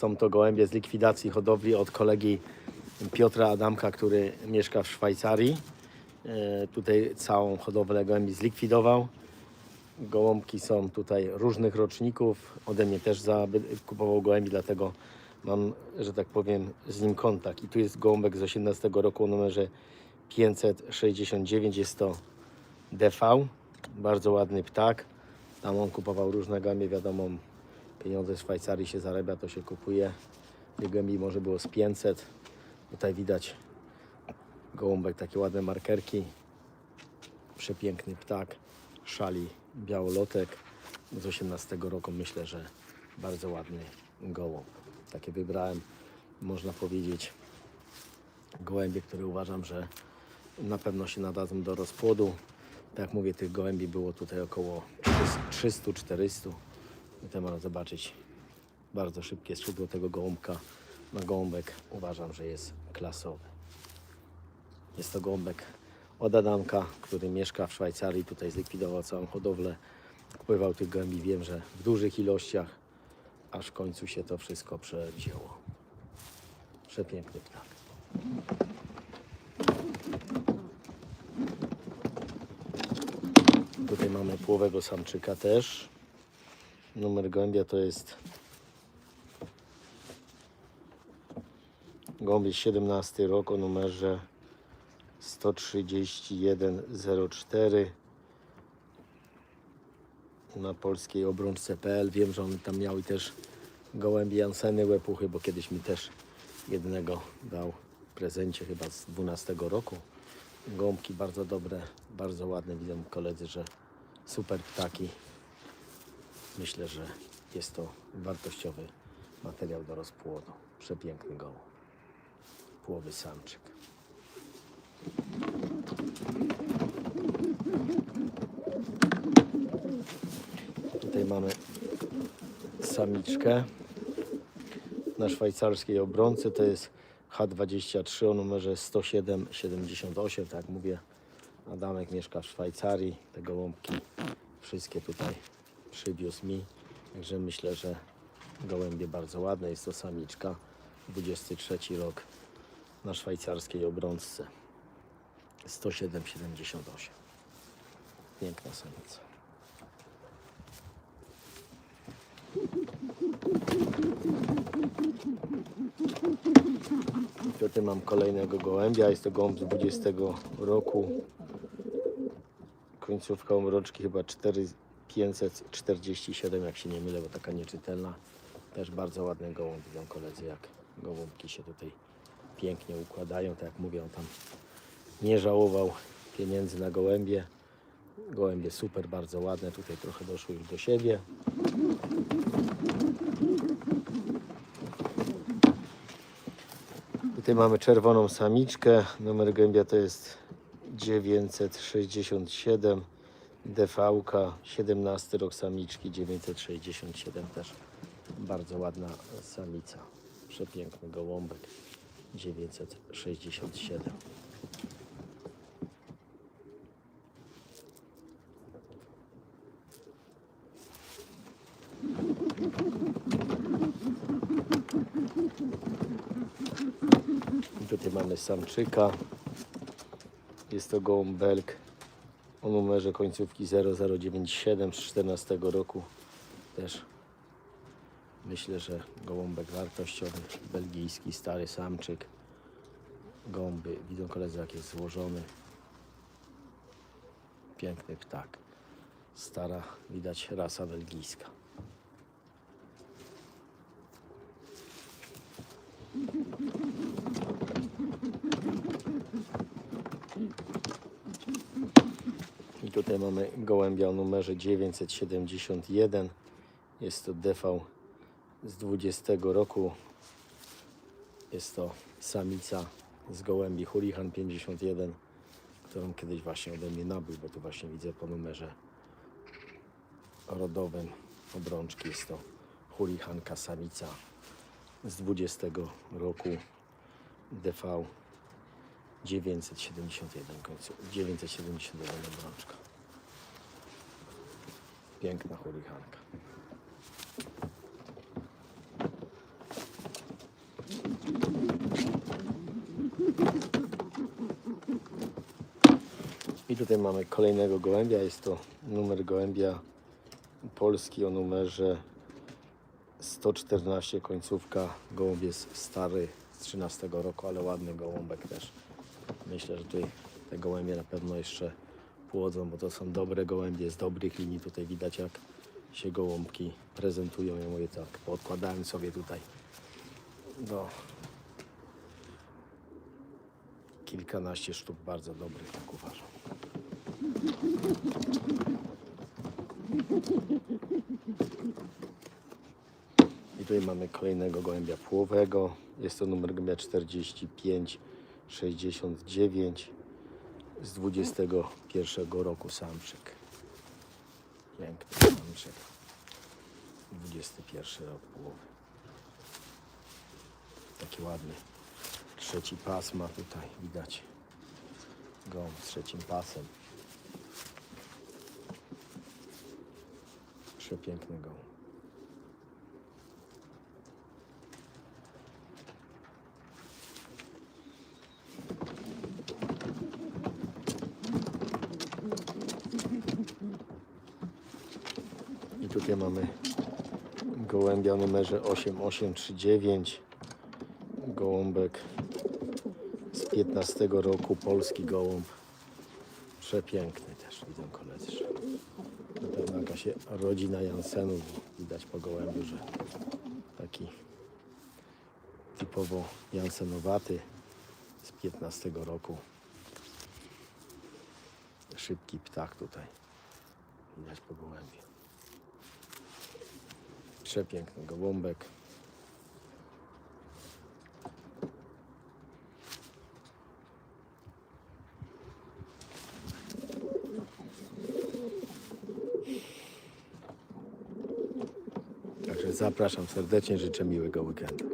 Są to gołębie z likwidacji hodowli od kolegi Piotra Adamka, który mieszka w Szwajcarii. E, Tutaj całą hodowlę gołębi zlikwidował. Gołąbki są tutaj różnych roczników. Ode mnie też kupował gołębi, dlatego mam, że tak powiem, z nim kontakt. I tu jest gołąbek z 18 roku o numerze 569. Jest to DV. Bardzo ładny ptak. Tam on kupował różne gołębie, wiadomo, pieniądze z Szwajcarii się zarabia, to się kupuje. Tych gołębi może było z 500. Tutaj widać gołąbek, takie ładne markerki. Przepiękny ptak, szali białolotek z 18 roku. Myślę, że bardzo ładny gołąb. Takie wybrałem, można powiedzieć, gołębie, które uważam, że na pewno się nadadzą do rozpłodu. Tak jak mówię, tych gołębi było tutaj około 300-400. Tutaj można zobaczyć bardzo szybkie skrzydło tego gołąbka. Na gołąbek uważam, że jest klasowy. Jest to gołąbek od Adamka, który mieszka w Szwajcarii. Tutaj zlikwidował całą hodowlę. Kupywał tych gołębi, wiem, że w dużych ilościach, aż w końcu się to wszystko przewzięło. Przepiękny ptak. Tutaj mamy połowego samczyka też. Numer gołębia to jest gołębie 17 rok o numerze 13104 na polskiej obrączce.pl. Wiem, że on tam miał i też gołębie Janseny Łepuchy, bo kiedyś mi też jednego dał w prezencie chyba z 12 roku. Gołąbki bardzo dobre, bardzo ładne. Widzą koledzy, że super ptaki. Myślę, że jest to wartościowy materiał do rozpłodu. Przepiękny gołąb. Płowy samczyk. Tutaj mamy samiczkę na szwajcarskiej obronce. To jest H23 o numerze 10778. Tak jak mówię, Adamek mieszka w Szwajcarii. Te gołąbki wszystkie tutaj przywiózł mi. Także myślę, że gołębie bardzo ładne. Jest to samiczka. 23 rok na szwajcarskiej obrączce. 107,78. Piękna samica. Tutaj mam kolejnego gołębia. Jest to gołąb z 20 roku. Końcówka umroczki chyba 4547, jak się nie mylę, bo taka nieczytelna. Też bardzo ładny gołąb. Widzą koledzy, jak gołąbki się tutaj pięknie układają. Tak jak mówię, on tam nie żałował pieniędzy na gołębie. Gołębie super, bardzo ładne. Tutaj trochę doszły już do siebie. Tutaj mamy czerwoną samiczkę. Numer gołębia to jest 967. DV 17 rok samiczki 967 też bardzo ładna samica. Przepiękny gołąbek 967. I Tutaj mamy samczyka. Jest to gołąb belk o numerze końcówki 0097 z 14 roku. Też myślę, że gołąbek wartościowy, belgijski, stary samczyk. Gołąby, widzą koledzy jak jest złożony. Piękny ptak. Stara, widać rasa belgijska. Tutaj mamy gołębia o numerze 971. Jest to DV z 20 roku. Jest to samica z gołębi Hurricane 51, którą kiedyś właśnie ode mnie nabył, bo tu właśnie widzę po numerze rodowym obrączki. Jest to Hurricanka samica z 20 roku DV 971 końcu. 971 obrączka. Piękna chuliganka. I tutaj mamy kolejnego gołębia. Jest to numer gołębia polski o numerze 114 końcówka. Gołąb jest stary z 13 roku, ale ładny gołąbek też. Myślę, że tutaj te gołębie na pewno jeszcze płodzą, bo to są dobre gołębie z dobrych linii. Tutaj widać jak się gołąbki prezentują. Ja mówię tak, podkładałem sobie tutaj do kilkanaście sztuk bardzo dobrych, tak uważam. I tutaj mamy kolejnego gołębia płowego. Jest to numer gołębia 4569 z 21 roku samczyk. Piękny samczyk. 21 rok połowy. Taki ładny. Trzeci pas ma tutaj, widać. Gołąb z trzecim pasem. Przepiękny gołąb. Tutaj mamy gołębia numerze 8839. Gołąbek z 15 roku, polski gołąb. Przepiękny też, widzą koledzy. Na pewno jakaś rodzina Jansenów. Widać po gołębiu, że taki typowo Jansenowaty z 15 roku. Szybki ptak tutaj. Widać po gołębiu. Przepiękny gołąbek. Także zapraszam serdecznie, życzę miłego weekendu.